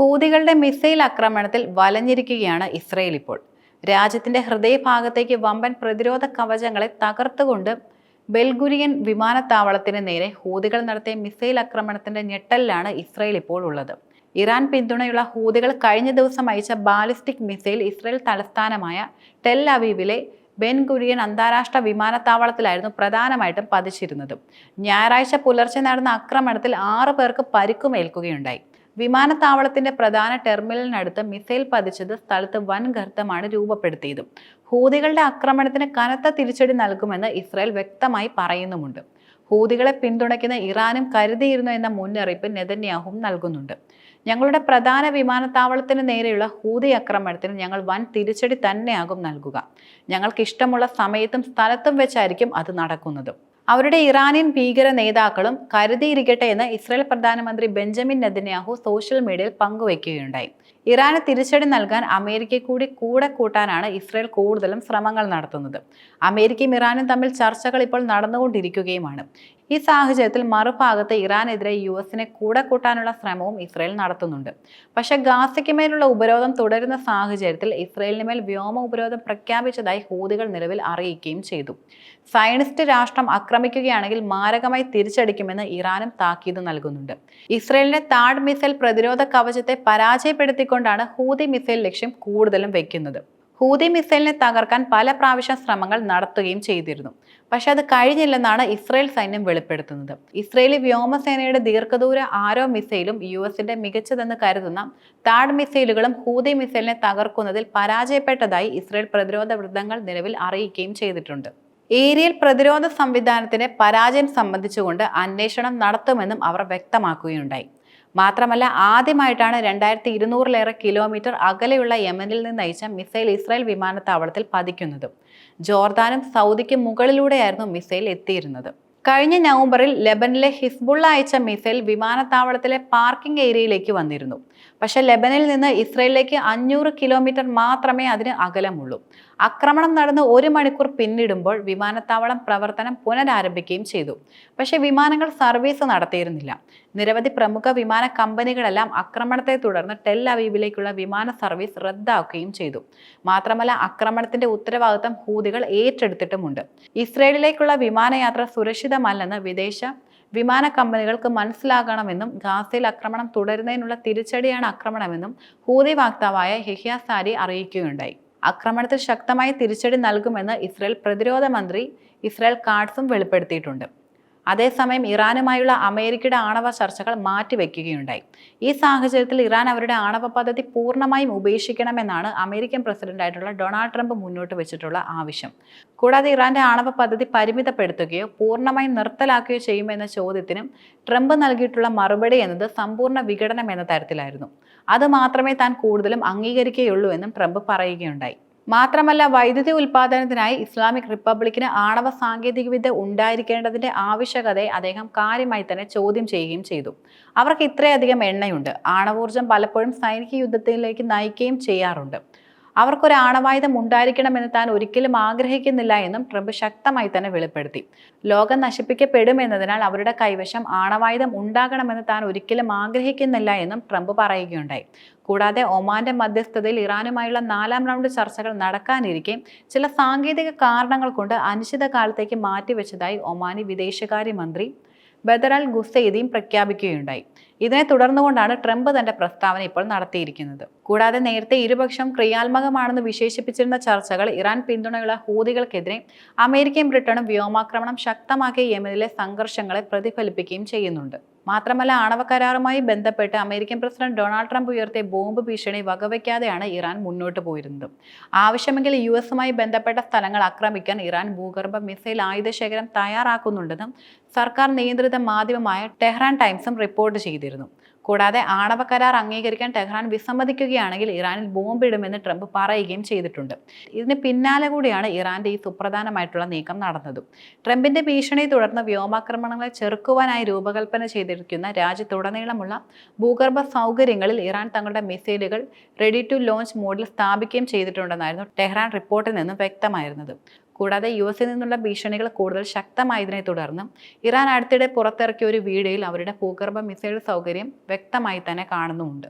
ഹൂതികളുടെ missile ആക്രമണത്തിൽ വലഞ്ഞിരിക്കുകയാണ് Israel ഇപ്പോൾ. രാജ്യത്തിന്റെ ഹൃദയഭാഗത്തേക്ക് വമ്പൻ പ്രതിരോധ കവചങ്ങളെ തകർത്തുകൊണ്ട് ബെൽഗുരിയൻ വിമാനത്താവളത്തിന് നേരെ ഹൂതികൾ നടത്തിയ മിസൈൽ ആക്രമണത്തിന്റെ ഞെട്ടലിലാണ് ഇസ്രയേൽ ഇപ്പോൾ ഉള്ളത്. ഇറാൻ പിന്തുണയുള്ള ഹൂതികൾ കഴിഞ്ഞ ദിവസം അയച്ച ബാലിസ്റ്റിക് മിസൈൽ ഇസ്രയേൽ തലസ്ഥാനമായ ടെൽ അവീവിലെ ബെൻ ഗുരിയൻ അന്താരാഷ്ട്ര വിമാനത്താവളത്തിലായിരുന്നു പ്രധാനമായിട്ടും പതിച്ചിരുന്നത്. ഞായറാഴ്ച പുലർച്ചെ നടന്ന ആക്രമണത്തിൽ ആറു പേർക്ക് പരിക്കുമേൽക്കുകയുണ്ടായി. വിമാനത്താവളത്തിന്റെ പ്രധാന ടെർമിനലിനടുത്ത് മിസൈൽ പതിച്ചത് സ്ഥലത്ത് വൻ ഗർത്തമാണ് രൂപപ്പെടുത്തിയത്. ഹൂതികളുടെ ആക്രമണത്തിന് കനത്ത തിരിച്ചടി നൽകുമെന്ന് ഇസ്രായേൽ വ്യക്തമായി പറയുന്നുമുണ്ട്. ഹൂതികളെ പിന്തുണയ്ക്കുന്ന ഇറാനും കരുതിയിരുന്നു എന്ന മുന്നറിയിപ്പ് നെതന്യാഹും നൽകുന്നുണ്ട്. ഞങ്ങളുടെ പ്രധാന വിമാനത്താവളത്തിന് നേരെയുള്ള ഹൂതി ആക്രമണത്തിന് ഞങ്ങൾ വൻ തിരിച്ചടി തന്നെയാകും നൽകുക. ഞങ്ങൾക്ക് ഇഷ്ടമുള്ള സമയത്തും സ്ഥലത്തും വെച്ചായിരിക്കും അത് നടക്കുന്നത്. അവരുടെ ഇറാനിയൻ ഭീകര നേതാക്കളും കരുതിയിരിക്കട്ടെ എന്ന് ഇസ്രായേൽ പ്രധാനമന്ത്രി ബെഞ്ചമിൻ നെതന്യാഹു സോഷ്യൽ മീഡിയയിൽ പങ്കുവയ്ക്കുകയുണ്ടായി ഇറാന് തിരിച്ചടി നൽകാൻ അമേരിക്ക കൂടി കൂടെ കൂട്ടാനാണ് ഇസ്രായേൽ കൂടുതലും ശ്രമങ്ങൾ നടത്തുന്നത്. അമേരിക്കയും ഇറാനും തമ്മിൽ ചർച്ചകൾ ഇപ്പോൾ നടന്നുകൊണ്ടിരിക്കുകയുമാണ്. ഈ സാഹചര്യത്തിൽ മറുഭാഗത്ത് ഇറാനെതിരെ യു എസിനെ കൂടെ കൂട്ടാനുള്ള ശ്രമവും ഇസ്രയേൽ നടത്തുന്നുണ്ട്. പക്ഷെ ഗാസയ്ക്ക് മേലുള്ള ഉപരോധം തുടരുന്ന സാഹചര്യത്തിൽ ഇസ്രയേലിന് മേൽ വ്യോമ ഉപരോധം പ്രഖ്യാപിച്ചതായി ഹൂതികൾ നിലവിൽ അറിയിക്കുകയും ചെയ്തു. സയനിസ്റ്റ് രാഷ്ട്രം ആക്രമിക്കുകയാണെങ്കിൽ മാരകമായി തിരിച്ചടിക്കുമെന്ന് ഇറാനും താക്കീത് നൽകുന്നുണ്ട്. ഇസ്രയേലിന്റെ താഡ് മിസൈൽ പ്രതിരോധ കവചത്തെ പരാജയപ്പെടുത്തിക്കൊണ്ടാണ് ഹൂതി മിസൈൽ ലക്ഷ്യം കൂടുതലും വെക്കുന്നത്. ഹൂതി മിസൈലിനെ തകർക്കാൻ പല പ്രാവശ്യം ശ്രമങ്ങൾ നടത്തുകയും ചെയ്തിരുന്നു. പക്ഷെ അത് കഴിഞ്ഞില്ലെന്നാണ് ഇസ്രയേൽ സൈന്യം വെളിപ്പെടുത്തുന്നത്. ഇസ്രയേലി വ്യോമസേനയുടെ ദീർഘദൂര ആരോ മിസൈലും യു എസിന്റെ മികച്ചതെന്ന് കരുതുന്ന താഡ് മിസൈലുകളും ഹൂതി മിസൈലിനെ തകർക്കുന്നതിൽ പരാജയപ്പെട്ടതായി ഇസ്രയേൽ പ്രതിരോധ വൃത്തങ്ങൾ നിലവിൽ അറിയിക്കുകയും ചെയ്തിട്ടുണ്ട്. ഏരിയൽ പ്രതിരോധ സംവിധാനത്തിന്റെ പരാജയം സംബന്ധിച്ചുകൊണ്ട് അന്വേഷണം നടത്തുമെന്നും അവർ വ്യക്തമാക്കുകയുണ്ടായി. മാത്രമല്ല ആദ്യമായിട്ടാണ് രണ്ടായിരത്തി ഇരുന്നൂറിലേറെ കിലോമീറ്റർ അകലെയുള്ള യമനിൽ നിന്ന് അയച്ച മിസൈൽ ഇസ്രായേൽ വിമാനത്താവളത്തിൽ പതിക്കുന്നതും ജോർദാനും സൗദിക്ക് മുകളിലൂടെയായിരുന്നു മിസൈൽ എത്തിയിരുന്നത്. കഴിഞ്ഞ നവംബറിൽ ലെബനിലെ ഹിസ്ബുള്ള അയച്ച മിസൈൽ വിമാനത്താവളത്തിലെ പാർക്കിംഗ് ഏരിയയിലേക്ക് വന്നിരുന്നു. പക്ഷേ ലെബനിൽ നിന്ന് ഇസ്രയേലിലേക്ക് അഞ്ഞൂറ് കിലോമീറ്റർ മാത്രമേ അതിന് അകലമുള്ളൂ. ആക്രമണം നടന്ന് ഒരു മണിക്കൂർ പിന്നിടുമ്പോൾ വിമാനത്താവളം പ്രവർത്തനം പുനരാരംഭിക്കുകയും ചെയ്തു. പക്ഷേ വിമാനങ്ങൾ സർവീസ് നടത്തിയിരുന്നില്ല. നിരവധി പ്രമുഖ വിമാന കമ്പനികളെല്ലാം ആക്രമണത്തെ തുടർന്ന് ടെൽ അവീവിലേക്കുള്ള വിമാന സർവീസ് റദ്ദാക്കുകയും ചെയ്തു. മാത്രമല്ല ആക്രമണത്തിന്റെ ഉത്തരവാദിത്തം ഹൂതികൾ ഏറ്റെടുത്തിട്ടുമുണ്ട്. ഇസ്രയേലിലേക്കുള്ള വിമാനയാത്ര സുരക്ഷിതമല്ലെന്ന് വിദേശ വിമാന കമ്പനികൾക്ക് മനസ്സിലാകണമെന്നും ഗാസയിൽ ആക്രമണം തുടരുന്നതിനുള്ള തിരിച്ചടിയാണ് ആക്രമണമെന്നും ഹൂതി വാക്താവായ ഹിഹ്യ സാരി അറിയിക്കുകയുണ്ടായി. ആക്രമണത്തിൽ ശക്തമായ തിരിച്ചടി നൽകുമെന്ന് ഇസ്രായേൽ പ്രതിരോധ മന്ത്രി ഇസ്രായേൽ കാട്സും വെളിപ്പെടുത്തിയിട്ടുണ്ട്. അതേസമയം ഇറാനുമായുള്ള അമേരിക്കയുടെ ആണവ ചർച്ചകൾ മാറ്റിവെക്കുകയുണ്ടായി. ഈ സാഹചര്യത്തിൽ ഇറാൻ അവരുടെ ആണവ പദ്ധതി പൂർണമായും ഉപേക്ഷിക്കണമെന്നാണ് അമേരിക്കൻ പ്രസിഡന്റായിട്ടുള്ള ഡൊണാൾഡ് ട്രംപ് മുന്നോട്ട് വെച്ചിട്ടുള്ള ആവശ്യം. കൂടാതെ ഇറാന്റെ ആണവ പദ്ധതി പരിമിതപ്പെടുത്തുകയോ പൂർണമായും നിർത്തലാക്കുകയോ ചെയ്യുമെന്ന ചോദ്യത്തിനും ട്രംപ് നൽകിയിട്ടുള്ള മറുപടി എന്നത് സമ്പൂർണ വിഘടനം എന്ന തരത്തിലായിരുന്നു. അത് മാത്രമേ താൻ കൂടുതലും അംഗീകരിക്കുകയുള്ളൂ എന്നും ട്രംപ് പറയുകയുണ്ടായി. മാത്രമല്ല വൈദ്യുതി ഉൽപാദനത്തിനായി ഇസ്ലാമിക് റിപ്പബ്ലിക്കിന് ആണവ സാങ്കേതികവിദ്യ ഉണ്ടായിരിക്കേണ്ടതിന്റെ ആവശ്യകതയെ അദ്ദേഹം കാര്യമായി തന്നെ ചോദ്യം ചെയ്യുകയും ചെയ്തു. അവർക്ക് ഇത്രയധികം എണ്ണയുണ്ട്. ആണവോർജം പലപ്പോഴും സൈനിക യുദ്ധത്തിലേക്ക് നയിക്കുകയും ചെയ്യാറുണ്ട്. അവർക്കൊരു ആണവായുധം ഉണ്ടായിരിക്കണമെന്ന് താൻ ഒരിക്കലും ആഗ്രഹിക്കുന്നില്ല എന്നും ട്രംപ് ശക്തമായി തന്നെ വെളിപ്പെടുത്തി. ലോകം നശിപ്പിക്കപ്പെടുമെന്നതിനാൽ അവരുടെ കൈവശം ആണവായുധം ഉണ്ടാകണമെന്ന് താൻ ഒരിക്കലും ആഗ്രഹിക്കുന്നില്ല എന്നും ട്രംപ് പറയുകയുണ്ടായി. കൂടാതെ ഒമാന്റെ മധ്യസ്ഥതയിൽ ഇറാനുമായുള്ള നാലാം റൗണ്ട് ചർച്ചകൾ നടക്കാനിരിക്കെ ചില സാങ്കേതിക കാരണങ്ങൾ കൊണ്ട് അനിശ്ചിതകാലത്തേക്ക് മാറ്റിവെച്ചതായി ഒമാനി വിദേശകാര്യമന്ത്രി ബദറൽ ഗുസൈദിയും പ്രഖ്യാപിക്കുകയുണ്ടായി. ഇതിനെ തുടർന്നുകൊണ്ടാണ് ട്രംപ് തന്റെ പ്രസ്താവന ഇപ്പോൾ നടത്തിയിരിക്കുന്നത്. കൂടാതെ നേരത്തെ ഇരുപക്ഷം ക്രിയാത്മകമാണെന്ന് വിശേഷിപ്പിച്ചിരുന്ന ചർച്ചകൾ ഇറാൻ പിന്തുണയുള്ള ഹൂതികൾക്കെതിരെ അമേരിക്കയും ബ്രിട്ടനും വ്യോമാക്രമണം ശക്തമാക്കിയ യമനിലെ സംഘർഷങ്ങളെ പ്രതിഫലിപ്പിക്കുകയും ചെയ്യുന്നുണ്ട്. മാത്രമല്ല ആണവ കരാറുമായി ബന്ധപ്പെട്ട് അമേരിക്കൻ പ്രസിഡന്റ് ഡൊണാൾഡ് ട്രംപ് ഉയർത്തിയ ബോംബ് ഭീഷണി വകവയ്ക്കാതെയാണ് ഇറാൻ മുന്നോട്ട് പോയിരുന്നത്. ആവശ്യമെങ്കിൽ യു എസുമായി ബന്ധപ്പെട്ട സ്ഥലങ്ങൾ ആക്രമിക്കാൻ ഇറാൻ ഭൂഗർഭ മിസൈൽ ആയുധശേഖരം തയ്യാറാക്കുന്നുണ്ടെന്നും സർക്കാർ നിയന്ത്രിത മാധ്യമമായ ടെഹ്റാൻ ടൈംസും റിപ്പോർട്ട് ചെയ്തിരുന്നു. കൂടാതെ ആണവ കരാർ അംഗീകരിക്കാൻ ടെഹ്റാൻ വിസമ്മതിക്കുകയാണെങ്കിൽ ഇറാനിൽ ബോംബിടുമെന്ന് ട്രംപ് പറയുകയും ചെയ്തിട്ടുണ്ട്. ഇതിന് പിന്നാലെ കൂടിയാണ് ഇറാന്റെ ഈ സുപ്രധാനമായിട്ടുള്ള നീക്കം നടന്നതും. ട്രംപിന്റെ ഭീഷണിയെ തുടർന്ന് വ്യോമാക്രമണങ്ങളെ ചെറുക്കുവാനായി രൂപകൽപ്പന ചെയ്തിരിക്കുന്ന രാജ്യത്തുടനീളമുള്ള ഭൂഗർഭ സൗകര്യങ്ങളിൽ ഇറാൻ തങ്ങളുടെ മിസൈലുകൾ റെഡി ടു ലോഞ്ച് മോഡിൽ സ്ഥാപിക്കുകയും ചെയ്തിട്ടുണ്ടെന്നായിരുന്നു ടെഹ്റാൻ റിപ്പോർട്ടിൽ നിന്നും വ്യക്തമായിരുന്നത്. കൂടാതെ യു എസിൽ നിന്നുള്ള ഭീഷണികൾ കൂടുതൽ ശക്തമായതിനെ തുടർന്ന് ഇറാൻ അടുത്തിടെ പുറത്തിറക്കിയ ഒരു വീഡിയോയിൽ അവരുടെ ഭൂഗർഭ മിസൈൽ സൗകര്യം വ്യക്തമായി തന്നെ കാണുന്നുമുണ്ട്.